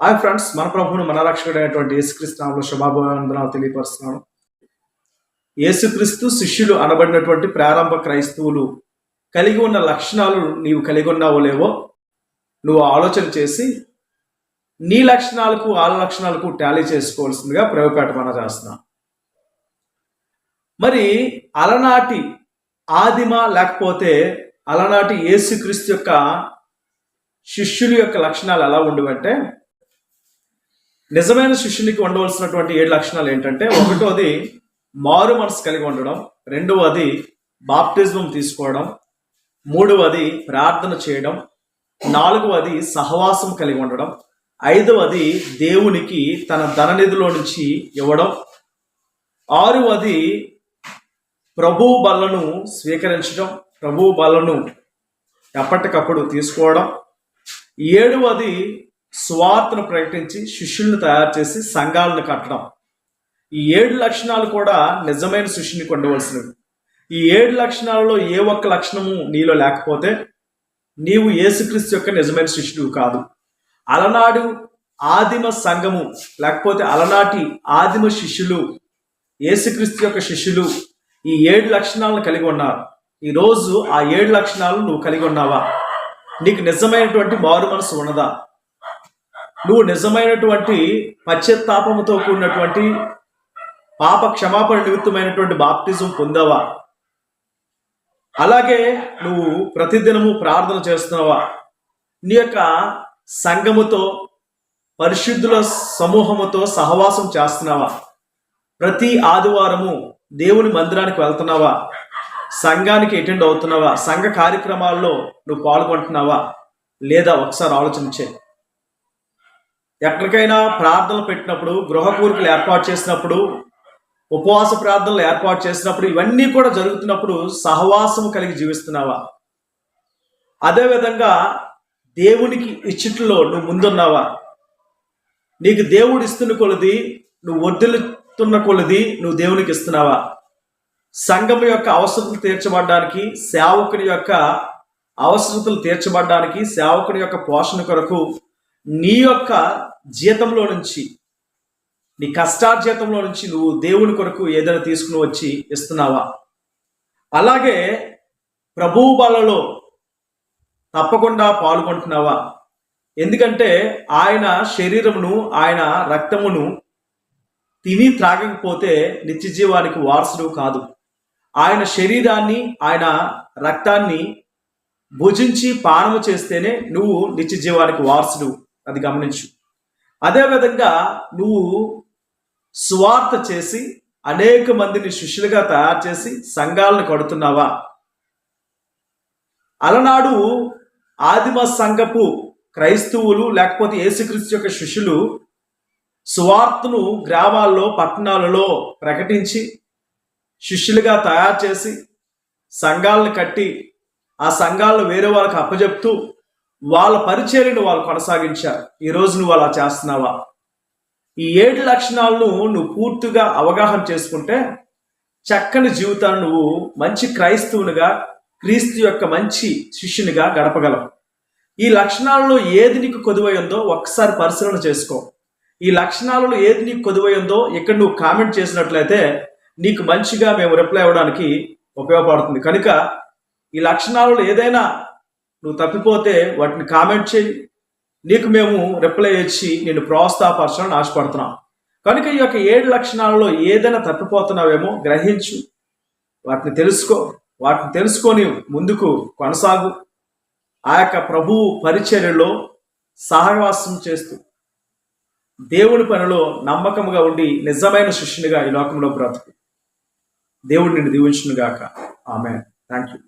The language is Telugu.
హాయ్ ఫ్రెండ్స్ మన ప్రభువును మన రక్షకుడైనటువంటి యేసుక్రీస్తు శుభాభివందనాలు తెలియపరుస్తున్నాను. యేసుక్రీస్తు శిష్యులు అనబడినటువంటి ప్రారంభ క్రైస్తవులు కలిగి ఉన్న లక్షణాలు నీవు కలిగి ఉన్నావో లేవో నువ్వు ఆలోచన చేసి నీ లక్షణాలకు వాళ్ళ లక్షణాలకు టాలీ చేసుకోవాల్సిందిగా ప్రయోగపేట మన చేస్తున్నా మరి అలనాటి ఆదిమ లేకపోతే అలనాటి యేసుక్రీస్తు యొక్క శిష్యుల యొక్క లక్షణాలు ఎలా ఉండవంటే నిజమైన శిష్యునికి ఉండవలసినటువంటి ఏడు లక్షణాలు ఏంటంటే ఒకటోది మారు మనసు కలిగి ఉండడం రెండవది బాప్టిజం తీసుకోవడం మూడవది ప్రార్థన చేయడం నాలుగవది సహవాసం కలిగి ఉండడం ఐదవది దేవునికి తన ధననిధిలో నుంచి ఇవ్వడం ఆరవది ప్రభు బలను స్వీకరించడం ప్రభు బలను ఎప్పటికప్పుడు తీసుకోవడం ఏడవది స్వార్థను ప్రకటించి శిష్యుల్ని తయారు చేసి సంఘాలను కట్టడం. ఈ ఏడు లక్షణాలు కూడా నిజమైన శిష్యుని ఉండవలసినవి ఈ ఏడు లక్షణాలలో ఏ ఒక్క లక్షణము నీలో లేకపోతే నీవు యేసుక్రీస్తు యొక్క నిజమైన శిష్యుడు కాదు. అలనాడు ఆదిమ సంఘము లేకపోతే అలనాటి ఆదిమ శిష్యులు యేసుక్రీస్తు యొక్క శిష్యులు ఈ ఏడు లక్షణాలను కలిగి ఉన్నారు. ఈరోజు ఆ ఏడు లక్షణాలు నువ్వు కలిగి ఉన్నావా? నీకు నిజమైనటువంటి మారు మనసు ఉన్నదా? నువ్వు నిజమైనటువంటి పశ్చాత్తాపముతో కూడినటువంటి పాప క్షమాపణ నిమిత్తమైనటువంటి బాప్టిజం పొందావా? అలాగే నువ్వు ప్రతిదినము ప్రార్థన చేస్తున్నావా? నీ యొక్క సంఘముతో పరిశుద్ధుల సమూహముతో సహవాసం చేస్తున్నావా? ప్రతి ఆదివారము దేవుని మందిరానికి వెళ్తున్నావా? సంఘానికి అటెండ్ అవుతున్నావా? సంఘ కార్యక్రమాల్లో నువ్వు పాల్గొంటున్నావా? లేదా ఒకసారి ఆలోచించే ఎక్కడికైనా ప్రార్థనలు పెట్టినప్పుడు గృహ కూరికలు ఏర్పాటు చేసినప్పుడు ఉపవాస ప్రార్థనలు ఏర్పాటు చేసినప్పుడు ఇవన్నీ కూడా జరుగుతున్నప్పుడు సహవాసం కలిగి జీవిస్తున్నావా? అదేవిధంగా దేవునికి ఇచ్చిట్లో నువ్వు ముందున్నావా? నీకు దేవుడు ఇస్తున్న కొలది నువ్వు వడ్డెలుతున్న కొలది నువ్వు దేవునికి ఇస్తున్నావా? సంఘం యొక్క అవసరతలు తీర్చబడడానికి సేవకుని యొక్క అవసరతలు తీర్చబడడానికి సేవకుని యొక్క పోషణ కొరకు నీ యొక్క జీతంలో నుంచి నీ కష్టార్జీతంలో నుంచి నువ్వు దేవుని కొరకు ఏదైనా తీసుకుని వచ్చి ఇస్తున్నావా? అలాగే ప్రభువు బలలో తప్పకుండా పాల్గొంటున్నావా ఎందుకంటే ఆయన శరీరమును ఆయన రక్తమును తిని త్రాగకపోతే నిత్య జీవానికి వారసుడు కాదు. ఆయన శరీరాన్ని ఆయన రక్తాన్ని భుజించి పానము చేస్తేనే నువ్వు నిత్య జీవానికి వారసుడు. అది గమనించు. అదేవిధంగా నువ్వు స్వార్థ చేసి అనేక మందిని శిష్యులుగా తయారు చేసి సంఘాలను కడుతున్నావా? అలనాడు ఆదిమ సంఘపు క్రైస్తవులు లేకపోతే యేసుక్రీస్తు యొక్క శిష్యులు సువార్తను గ్రామాల్లో పట్టణాలలో ప్రకటించి శిష్యులుగా తయారు చేసి సంఘాలను కట్టి ఆ సంఘాలను వేరే వాళ్ళకి అప్పజెప్తూ వాళ్ళ పరిచర్యను వాళ్ళు కొనసాగించారు. ఈ రోజు నువ్వు అలా చేస్తున్నావా? ఈ ఏడు లక్షణాలను నువ్వు పూర్తిగా అవగాహన చేసుకుంటే చక్కని జీవితాన్ని నువ్వు మంచి క్రైస్తవునిగా క్రీస్తు యొక్క మంచి శిష్యునిగా గడపగలవు. ఈ లక్షణాలలో ఏది నీకు కొదువై ఉందో ఒక్కసారి పరిశీలన చేసుకో. ఈ లక్షణాలలో ఏది నీకు కొదువై ఉందో ఇక్కడ నువ్వు కామెంట్ చేసినట్లయితే నీకు మంచిగా మేము రిప్లై అవ్వడానికి ఉపయోగపడుతుంది. కనుక ఈ లక్షణాలలో ఏదైనా నువ్వు తప్పిపోతే వాటిని కామెంట్ చేయి. నీకు మేము రిప్లై ఇచ్చి నేను ప్రోత్సాహపరచాలని ఆశపడుతున్నాం. కనుక ఈ యొక్క ఏడు లక్షణాలలో ఏదైనా తప్పిపోతున్నావేమో గ్రహించు. వాటిని తెలుసుకో. వాటిని తెలుసుకొని ముందుకు కొనసాగు. ఆ యొక్క ప్రభువు పరిచర్యలో సహవాసం చేస్తూ దేవుని పనిలో నమ్మకముగా ఉండి నిజమైన శిష్యునిగా ఈ లోకంలో బ్రతుకు. దేవుడు నిన్ను దీవించునుగాక. ఆమె థ్యాంక్ యూ